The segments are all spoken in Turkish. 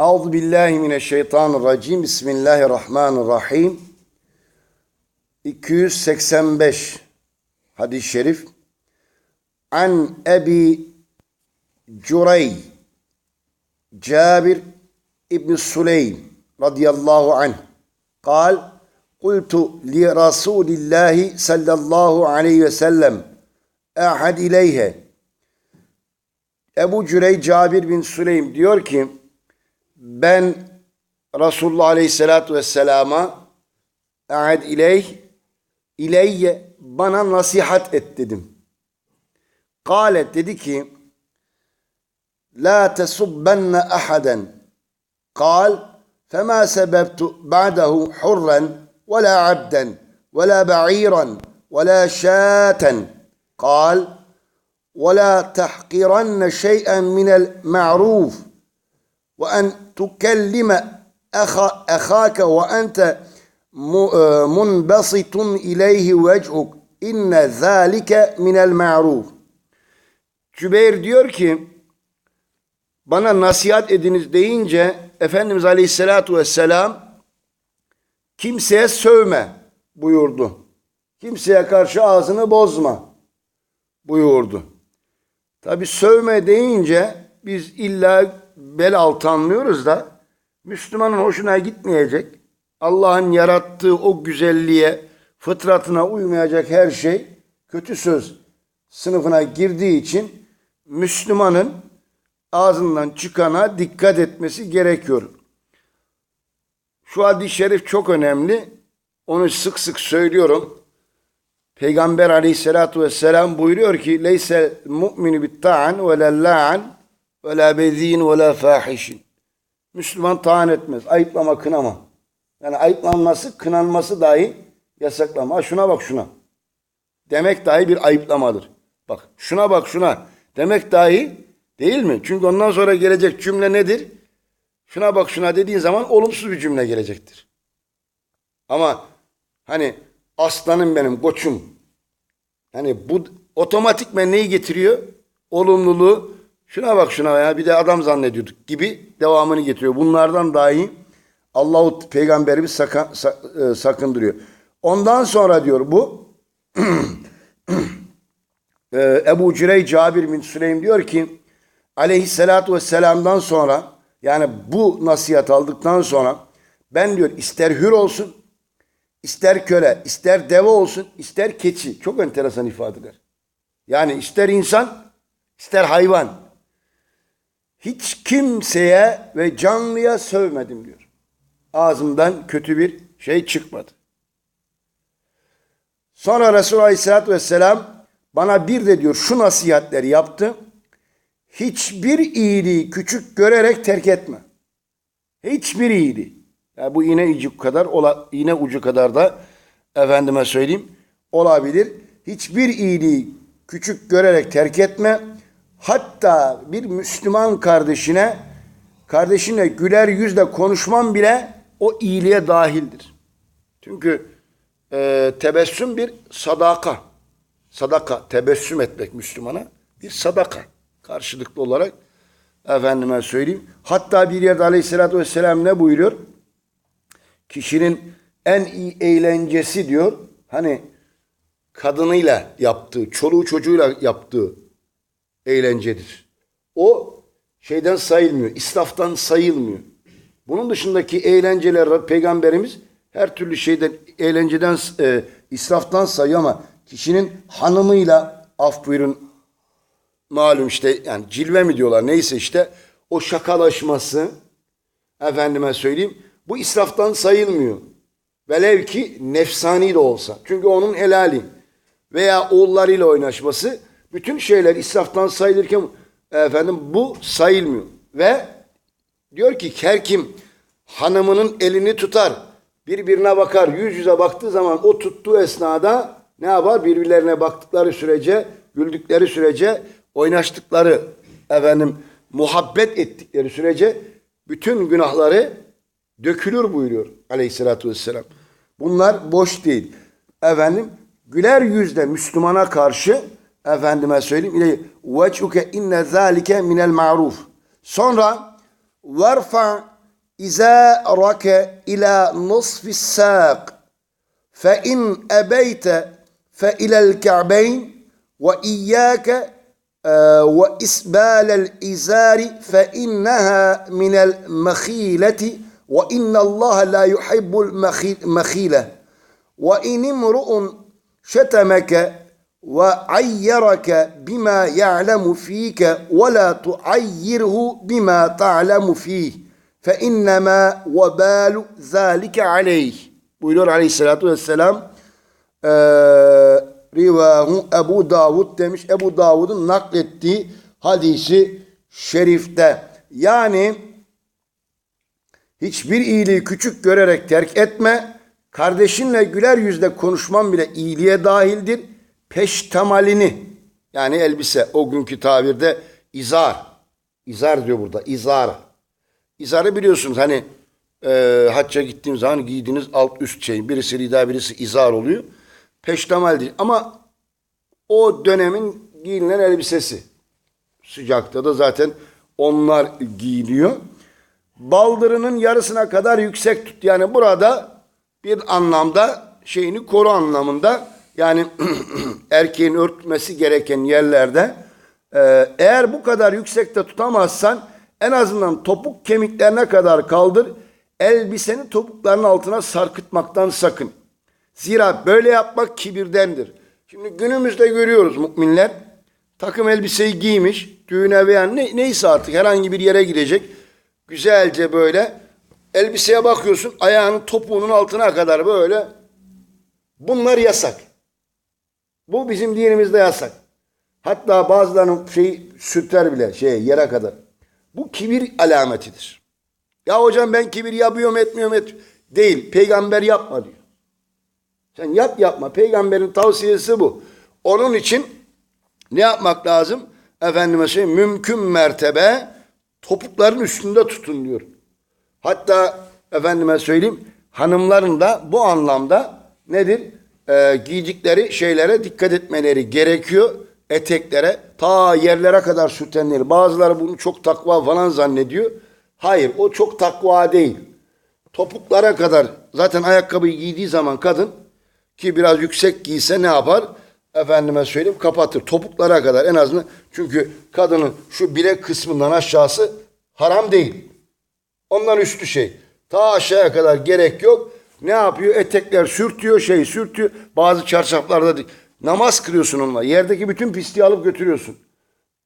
Euzu billahi mineşşeytanirracim. Bismillahirrahmanirrahim. 285 hadis-i şerif. An Ebi Curey Cabir İbn Süleym radıyallahu anh قال قلت لرسول الله صلى الله عليه وسلم أحد إليه Ebu Cürey Cabir bin Süleym diyor ki ben Resulullah Aleyhisselatü Vesselam'a a'ed ileyh ileyye bana nasihat et dedim. Kale dedi ki La tesubbenne ahaden Kal Fema sebebtu ba'dahu hurren ve la abden ve la ba'iran ve la şaten Kal ve ولا تحقرن شيئا من ma'ruf ve en tukellime eha, ehake ve ente e, munbasitun ileyhi vec'uk inne zalike minel ma'ruf. Cübeyr diyor ki bana nasihat ediniz deyince Efendimiz Aleyhisselatü Vesselam kimseye sövme buyurdu. Kimseye karşı ağzını bozma buyurdu. Tabi sövme deyince biz illa bel altı anlıyoruz da Müslümanın hoşuna gitmeyecek. Allah'ın yarattığı o güzelliğe, fıtratına uymayacak her şey kötü söz sınıfına girdiği için Müslümanın ağzından çıkana dikkat etmesi gerekiyor. Şu hadis-i şerif çok önemli. Onu sık sık söylüyorum. Peygamber aleyhissalatu vesselam buyuruyor ki leyse mu'minu bit ta'an ve la'an ve la bezin ve la fahişin. Müslüman taan etmez. Ayıplama, kınama. Yani ayıplanması, kınanması dahi yasaklama. Ha şuna bak şuna. Demek dahi bir ayıplamadır. Bak şuna bak şuna. Demek dahi değil mi? Çünkü ondan sonra gelecek cümle nedir? Şuna bak şuna dediğin zaman olumsuz bir cümle gelecektir. Ama hani aslanım benim koçum. Hani bu otomatikmen neyi getiriyor? Olumluluğu. Şuna bak şuna ya bir de adam zannediyorduk gibi devamını getiriyor. Bunlardan dahi Allahu peygamberimiz sakın, sakındırıyor. Ondan sonra diyor bu Ebu Cürey Cabir bin Süleym diyor ki aleyhissalatu vesselam'dan sonra yani bu nasihat aldıktan sonra ben diyor ister hür olsun ister köle ister deve olsun ister keçi çok enteresan ifadeler. Yani ister insan ister hayvan hiç kimseye ve canlıya sövmedim diyor. Ağzımdan kötü bir şey çıkmadı. Sonra Resulullah Aleyhisselatü Vesselam bana bir de diyor şu nasihatleri yaptı. Hiçbir iyiliği küçük görerek terk etme. Hiçbir iyiliği. Yani bu iğne ucu kadar, iğne ucu kadar da efendime söyleyeyim olabilir. Hiçbir iyiliği küçük görerek terk etme. Hatta bir Müslüman kardeşine kardeşine güler yüzle konuşman bile o iyiliğe dahildir. Çünkü e, tebessüm bir sadaka. Sadaka, tebessüm etmek Müslümana bir sadaka. Karşılıklı olarak efendime söyleyeyim. Hatta bir yerde aleyhissalatü vesselam ne buyuruyor? Kişinin en iyi eğlencesi diyor. Hani kadınıyla yaptığı, çoluğu çocuğuyla yaptığı eğlencedir. O şeyden sayılmıyor, israftan sayılmıyor. Bunun dışındaki eğlenceler peygamberimiz her türlü şeyden eğlenceden e, israftan sayıyor ama kişinin hanımıyla af buyurun malum işte yani cilve mi diyorlar neyse işte o şakalaşması efendime söyleyeyim bu israftan sayılmıyor. Velev ki nefsani de olsa. Çünkü onun helali veya oğullarıyla oynaşması bütün şeyler israftan sayılırken efendim bu sayılmıyor. Ve diyor ki her kim hanımının elini tutar, birbirine bakar, yüz yüze baktığı zaman o tuttuğu esnada ne yapar? Birbirlerine baktıkları sürece, güldükleri sürece, oynaştıkları, efendim muhabbet ettikleri sürece bütün günahları dökülür buyuruyor aleyhissalatü vesselam. Bunlar boş değil. Efendim güler yüzle Müslümana karşı efendime söyleyeyim ile veçuke inne zalike minel ma'ruf. Sonra وارفع إزارك إلى نصف الساق فإن أبيت فإلى الكعبين وإياك آه، وإسبال الإزار فإنها من المخيلة وإن الله لا يحب المخيلة وإن امرؤ شتمك وعيرك بما يعلم فيك ولا تعيره بما تعلم فيه فإنما وبال ذلك عليه buyuruyor aleyhissalatü vesselam ee, rivahu Ebu Davud demiş Ebu Davud'un naklettiği hadisi şerifte yani hiçbir iyiliği küçük görerek terk etme kardeşinle güler yüzle konuşman bile iyiliğe dahildir peştemalini yani elbise o günkü tabirde izar. İzar diyor burada izar. İzarı biliyorsunuz hani e, hacca gittiğim zaman giydiğiniz alt üst şey. Birisi rida birisi izar oluyor. Peştemal değil. Ama o dönemin giyinilen elbisesi. Sıcakta da zaten onlar giyiliyor. Baldırının yarısına kadar yüksek tut. Yani burada bir anlamda şeyini koru anlamında yani erkeğin örtmesi gereken yerlerde e, eğer bu kadar yüksekte tutamazsan en azından topuk kemiklerine kadar kaldır. Elbiseni topukların altına sarkıtmaktan sakın. Zira böyle yapmak kibirdendir. Şimdi günümüzde görüyoruz müminler takım elbiseyi giymiş düğüne veya ne, neyse artık herhangi bir yere gidecek. Güzelce böyle elbiseye bakıyorsun ayağının topuğunun altına kadar böyle bunlar yasak. Bu bizim dinimizde yasak. Hatta bazılarının şey sütler bile şey yere kadar. Bu kibir alametidir. Ya hocam ben kibir yapıyorum etmiyorum et değil. Peygamber yapma diyor. Sen yap yapma. Peygamberin tavsiyesi bu. Onun için ne yapmak lazım? Efendime şey mümkün mertebe topukların üstünde tutun diyor. Hatta efendime söyleyeyim hanımların da bu anlamda nedir? E, giydikleri şeylere dikkat etmeleri gerekiyor. Eteklere ta yerlere kadar sürtenleri. Bazıları bunu çok takva falan zannediyor. Hayır o çok takva değil. Topuklara kadar zaten ayakkabıyı giydiği zaman kadın ki biraz yüksek giyse ne yapar? Efendime söyleyeyim kapatır. Topuklara kadar en azından çünkü kadının şu bilek kısmından aşağısı haram değil. Ondan üstü şey. Ta aşağıya kadar gerek yok. Ne yapıyor? Etekler sürtüyor, şey sürtüyor. Bazı çarşaflarda namaz kırıyorsun onunla. Yerdeki bütün pisliği alıp götürüyorsun.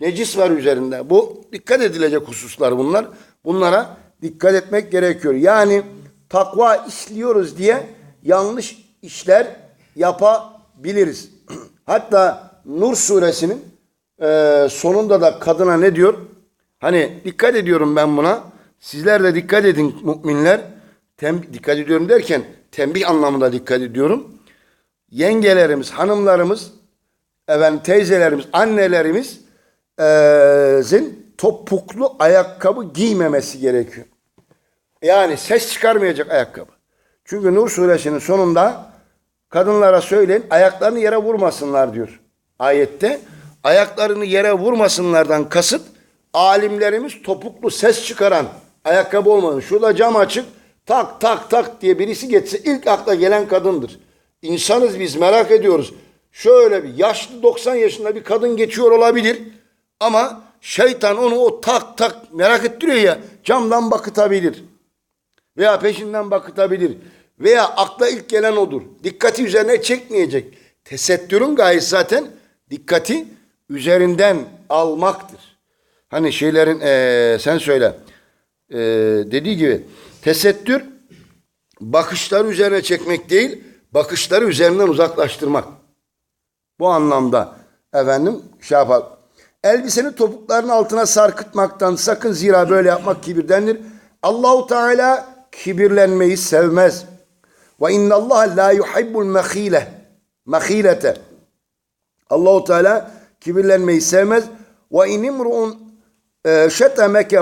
Necis var üzerinde. Bu dikkat edilecek hususlar bunlar. Bunlara dikkat etmek gerekiyor. Yani takva işliyoruz diye yanlış işler yapabiliriz. Hatta Nur suresinin e, sonunda da kadına ne diyor? Hani dikkat ediyorum ben buna. Sizler de dikkat edin müminler tem, dikkat ediyorum derken tembih anlamında dikkat ediyorum. Yengelerimiz, hanımlarımız, efendim teyzelerimiz, annelerimizin topuklu ayakkabı giymemesi gerekiyor. Yani ses çıkarmayacak ayakkabı. Çünkü Nur suresinin sonunda kadınlara söyleyin ayaklarını yere vurmasınlar diyor. Ayette ayaklarını yere vurmasınlardan kasıt alimlerimiz topuklu ses çıkaran ayakkabı olmasın. Şurada cam açık tak tak tak diye birisi geçse ilk akla gelen kadındır. İnsanız biz merak ediyoruz. Şöyle bir yaşlı 90 yaşında bir kadın geçiyor olabilir ama şeytan onu o tak tak merak ettiriyor ya camdan bakıtabilir. Veya peşinden bakıtabilir. Veya akla ilk gelen odur. Dikkati üzerine çekmeyecek. Tesettürün gayesi zaten dikkati üzerinden almaktır. Hani şeylerin ee, sen söyle ee, dediği gibi Tesettür bakışları üzerine çekmek değil, bakışları üzerinden uzaklaştırmak. Bu anlamda efendim şey yapar. Elbisenin topuklarının altına sarkıtmaktan sakın zira böyle yapmak kibirdendir. Allahu Teala kibirlenmeyi sevmez. Ve inna Allah la yuhibbul mahile. Mahilete. Allahu Teala kibirlenmeyi sevmez. Ve in imru'un شتمك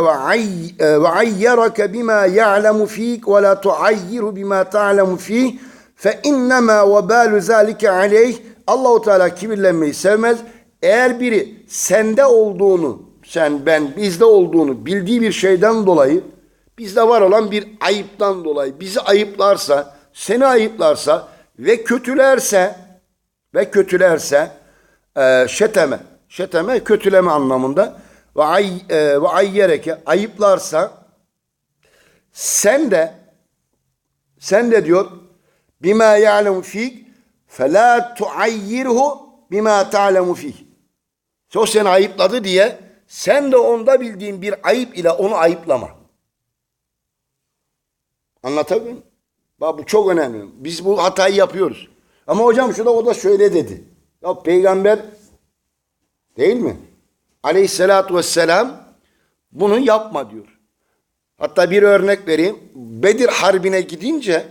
وعيرك بما يعلم فيك ولا تعير بما تعلم فيه فإنما وبال ذلك عليه Allahu Teala kibirlenmeyi sevmez. Eğer biri sende olduğunu sen, ben, bizde olduğunu bildiği bir şeyden dolayı, bizde var olan bir ayıptan dolayı bizi ayıplarsa, seni ayıplarsa ve kötülerse ve kötülerse e, şeteme, şeteme kötüleme anlamında ve ay e, ve ayyereke ayıplarsa sen de sen de diyor bima ya'lemu fik fela tuayyirhu bima ta'lemu fih. O seni ayıpladı diye sen de onda bildiğin bir ayıp ile onu ayıplama. Anlatabiliyor muyum? Bak bu çok önemli. Biz bu hatayı yapıyoruz. Ama hocam şurada o da şöyle dedi. Ya peygamber değil mi? Aleyhissalatü vesselam bunu yapma diyor. Hatta bir örnek vereyim. Bedir Harbi'ne gidince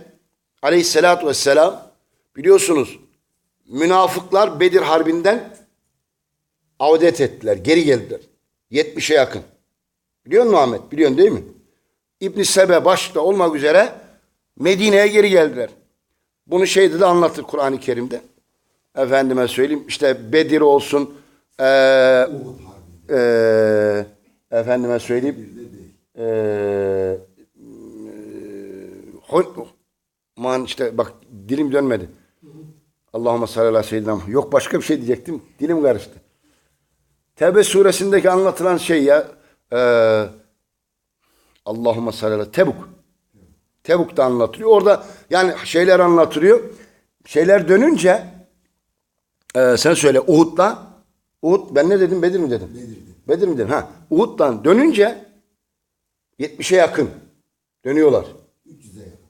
aleyhissalatü vesselam biliyorsunuz münafıklar Bedir Harbi'nden avdet ettiler. Geri geldiler. 70'e yakın. Biliyor musun Ahmet? Biliyorsun değil mi? İbn Sebe başta olmak üzere Medine'ye geri geldiler. Bunu şeyde de anlatır Kur'an-ı Kerim'de. Efendime söyleyeyim işte Bedir olsun eee eee efendime söyleyeyim eee Hol- Man işte bak dilim dönmedi. Allahümme salli ala seyyidina. Yok başka bir şey diyecektim. Dilim karıştı. Tevbe suresindeki anlatılan şey ya e, Allahümme salli ala Tebuk. Tebuk da anlatılıyor. Orada yani şeyler anlatılıyor. Şeyler dönünce e, sen söyle Uhud'da Uhud ben ne dedim Bedir mi dedim? Bedir, Bedir mi dedim? Ha. Uhud'dan dönünce 70'e yakın dönüyorlar. 300'e yakın.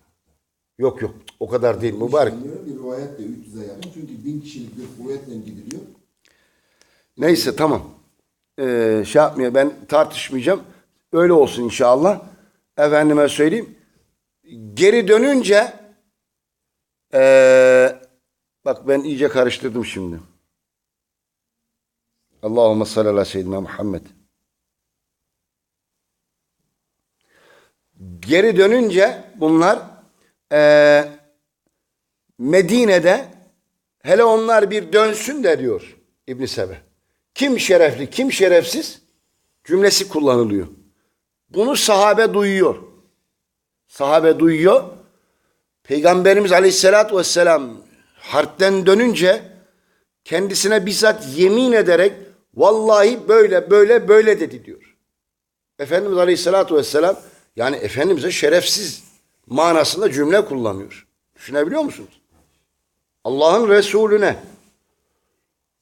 Yok yok o kadar değil mübarek. Bir rivayet de 300'e yakın. Çünkü bin kişilik bir kuvvetle gidiliyor. Neyse tamam. Ee, şey yapmıyor ben tartışmayacağım. Öyle olsun inşallah. Efendime söyleyeyim. Geri dönünce ee, bak ben iyice karıştırdım şimdi. Allahümme salli ala seyyidina Muhammed. Geri dönünce bunlar ee, Medine'de hele onlar bir dönsün de diyor İbn Sebe. Kim şerefli, kim şerefsiz cümlesi kullanılıyor. Bunu sahabe duyuyor. Sahabe duyuyor. Peygamberimiz Aleyhisselatü Vesselam harpten dönünce kendisine bizzat yemin ederek vallahi böyle böyle böyle dedi diyor. Efendimiz Aleyhisselatü Vesselam yani Efendimiz'e şerefsiz manasında cümle kullanıyor. Düşünebiliyor musunuz? Allah'ın Resulüne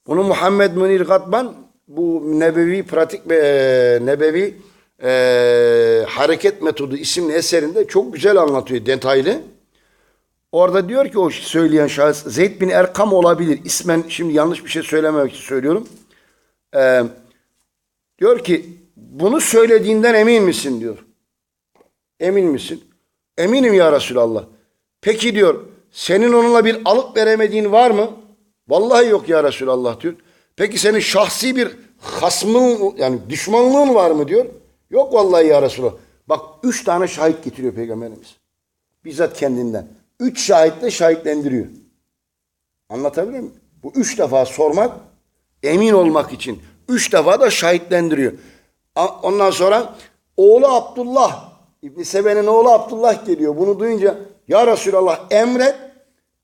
bunu Muhammed Münir Katman bu nebevi pratik ve nebevi e, hareket metodu isimli eserinde çok güzel anlatıyor detaylı. Orada diyor ki o söyleyen şahıs Zeyd bin Erkam olabilir. İsmen şimdi yanlış bir şey söylememek için söylüyorum. E, diyor ki bunu söylediğinden emin misin diyor. Emin misin? Eminim ya Resulallah. Peki diyor senin onunla bir alıp veremediğin var mı? Vallahi yok ya Resulallah diyor. Peki senin şahsi bir hasmın yani düşmanlığın var mı diyor. Yok vallahi ya Resulallah. Bak üç tane şahit getiriyor Peygamberimiz. Bizzat kendinden. Üç şahitle şahitlendiriyor. Anlatabiliyor muyum? Bu üç defa sormak emin olmak için. Üç defa da şahitlendiriyor. Ondan sonra oğlu Abdullah İbn Sebe'nin oğlu Abdullah geliyor. Bunu duyunca ya Resulallah emret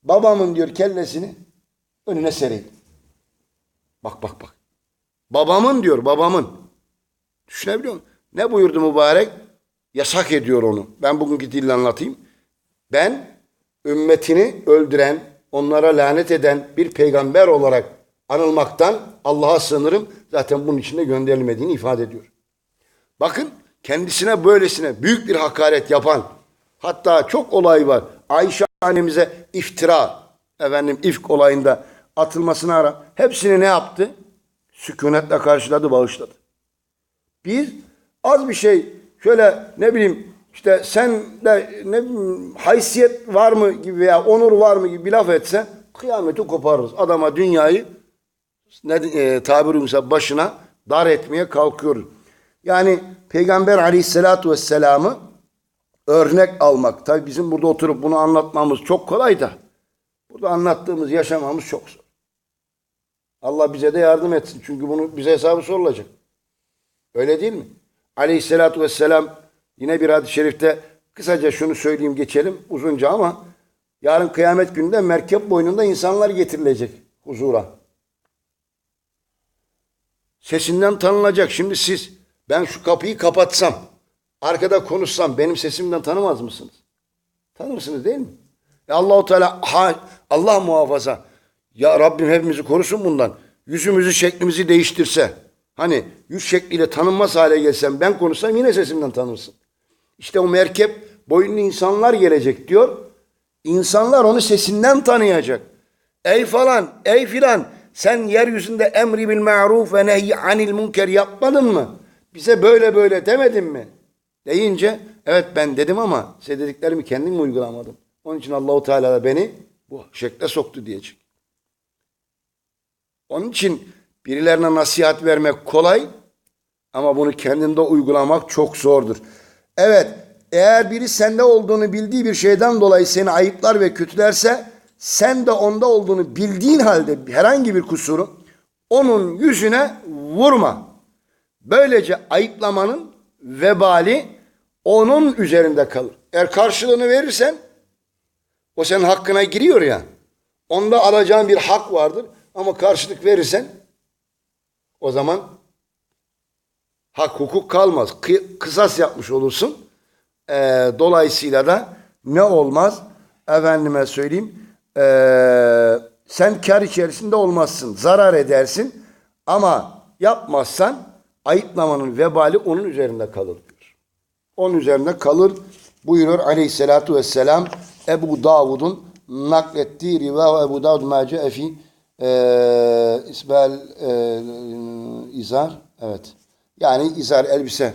babamın diyor kellesini önüne sereyim. Bak bak bak. Babamın diyor babamın. Düşünebiliyor musun? Ne buyurdu mübarek? Yasak ediyor onu. Ben bugünkü dille anlatayım. Ben ümmetini öldüren, onlara lanet eden bir peygamber olarak anılmaktan Allah'a sığınırım. Zaten bunun içinde gönderilmediğini ifade ediyor. Bakın kendisine böylesine büyük bir hakaret yapan hatta çok olay var. Ayşe annemize iftira efendim ifk olayında atılmasına rağmen hepsini ne yaptı? Sükunetle karşıladı, bağışladı. Biz az bir şey şöyle ne bileyim işte sen de ne bileyim haysiyet var mı gibi veya onur var mı gibi bir laf etse kıyameti koparırız. Adama dünyayı ne e, uygunsa başına dar etmeye kalkıyoruz. Yani Peygamber aleyhissalatu vesselam'ı örnek almak. Tabi bizim burada oturup bunu anlatmamız çok kolay da burada anlattığımız yaşamamız çok zor. Allah bize de yardım etsin. Çünkü bunu bize hesabı sorulacak. Öyle değil mi? Aleyhisselatü vesselam yine bir hadis-i şerifte kısaca şunu söyleyeyim geçelim uzunca ama yarın kıyamet gününde merkep boynunda insanlar getirilecek huzura. Sesinden tanınacak. Şimdi siz ben şu kapıyı kapatsam, arkada konuşsam benim sesimden tanımaz mısınız? Tanırsınız değil mi? E Allahu Teala ha, Allah muhafaza. Ya Rabbim hepimizi korusun bundan. Yüzümüzü şeklimizi değiştirse. Hani yüz şekliyle tanınmaz hale gelsem ben konuşsam yine sesimden tanırsın. İşte o merkep boyunlu insanlar gelecek diyor. İnsanlar onu sesinden tanıyacak. Ey falan, ey filan sen yeryüzünde emri bil ma'ruf ve nehy anil münker yapmadın mı? Bize böyle böyle demedin mi? Deyince evet ben dedim ama size dediklerimi kendim uygulamadım. Onun için Allahu Teala da beni bu şekle soktu diyecek. Onun için birilerine nasihat vermek kolay ama bunu kendinde uygulamak çok zordur. Evet, eğer biri sende olduğunu bildiği bir şeyden dolayı seni ayıplar ve kötülerse sen de onda olduğunu bildiğin halde herhangi bir kusuru onun yüzüne vurma. Böylece ayıplamanın vebali onun üzerinde kalır. Eğer karşılığını verirsen o senin hakkına giriyor ya. Onda alacağın bir hak vardır ama karşılık verirsen o zaman hak hukuk kalmaz. Kı- kısas yapmış olursun. Ee, dolayısıyla da ne olmaz? Efendime söyleyeyim. Ee, sen kar içerisinde olmazsın. Zarar edersin. Ama yapmazsan ayıplamanın vebali onun üzerinde kalır diyor. Onun üzerinde kalır buyuruyor aleyhissalatu vesselam Ebu Davud'un naklettiği riva Ebu Davud ma ce'e fi e, isbel e, izar evet yani izar elbise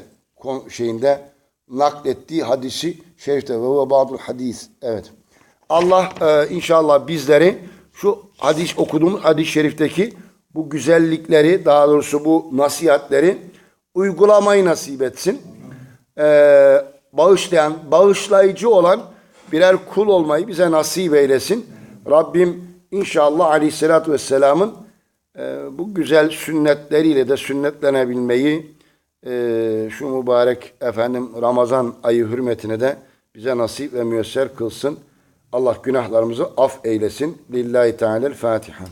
şeyinde naklettiği hadisi şerifte ve ve ba'dul hadis evet Allah e, inşallah bizleri şu hadis okuduğumuz hadis-i şerifteki bu güzellikleri daha doğrusu bu nasihatleri uygulamayı nasip etsin e, bağışlayan, bağışlayıcı olan birer kul olmayı bize nasip eylesin. Rabbim inşallah aleyhissalatü vesselamın e, bu güzel sünnetleriyle de sünnetlenebilmeyi e, şu mübarek efendim Ramazan ayı hürmetine de bize nasip ve müyesser kılsın. Allah günahlarımızı af eylesin. Lillahi Teala'l Fatiha.